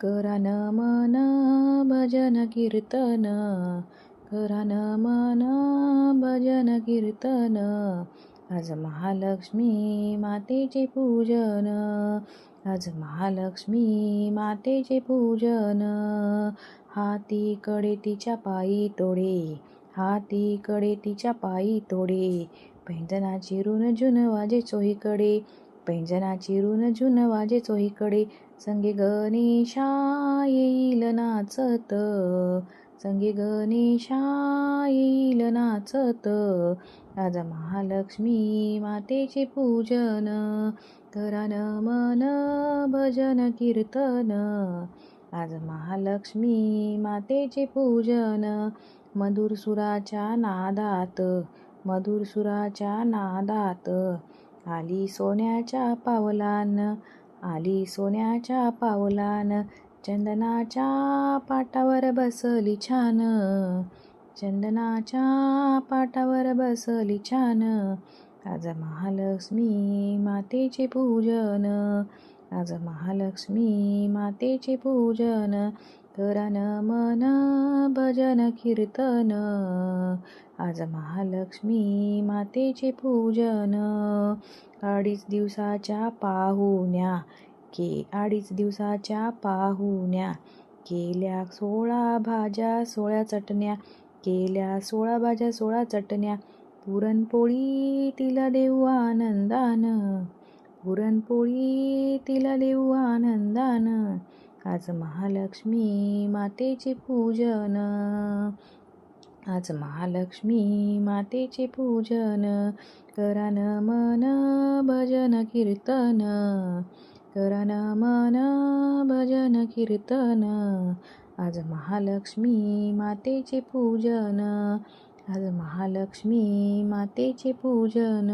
करा न मन भजन कीर्तन करा न मन भजन कीर्तन. आज महालक्ष्मी मातेचे पूजन आज महालक्ष्मी मातेचे पूजन. हाती कडे तिच्या पायी तोडे हाती कडे तिच्या पायी तोडे. पैंजना चिरून जुन वाजे चोहीकडे पैंजनाची ऋण झुन वाजे चोहीकडे. संगे गणेशा येईल नाचत. संगे गणेशा येईल नाचत. आज महालक्ष्मी मातेचे पूजन. करा न मन भजन कीर्तन. आज महालक्ष्मी मातेचे पूजन. मधुर सुराच्या नादात. मधुर सुराच्या नादात. आली सोन्याच्या पावलान आली सोन्याच्या पावलान चंदनाच्या पाटावर बसली छान चंदनाच्या पाटावर बसली छान. आज महालक्ष्मी मातेचे पूजन आज महालक्ष्मी मातेचे पूजन. करा न भजन कीर्तन. आज महालक्ष्मी मातेचे पूजन. अडीच दिवसाच्या पाहुण्या. के अडीच दिवसाच्या पाहुण्या. केल्या सोळा भाज्या सोळ्या चटण्या. केल्या सोळा भाज्या सोळा चटण्या. पुरणपोळी तिला देऊ आनंदान. पुरणपोळी तिला देऊ आनंदान. आज महालक्ष्मी मातेचे पूजन. आज महालक्ष्मी मातेचे पूजन. करा न मन भजन कीर्तन. करा न मन भजन कीर्तन. आज महालक्ष्मी मातेचे पूजन. आज महालक्ष्मी मातेचे पूजन.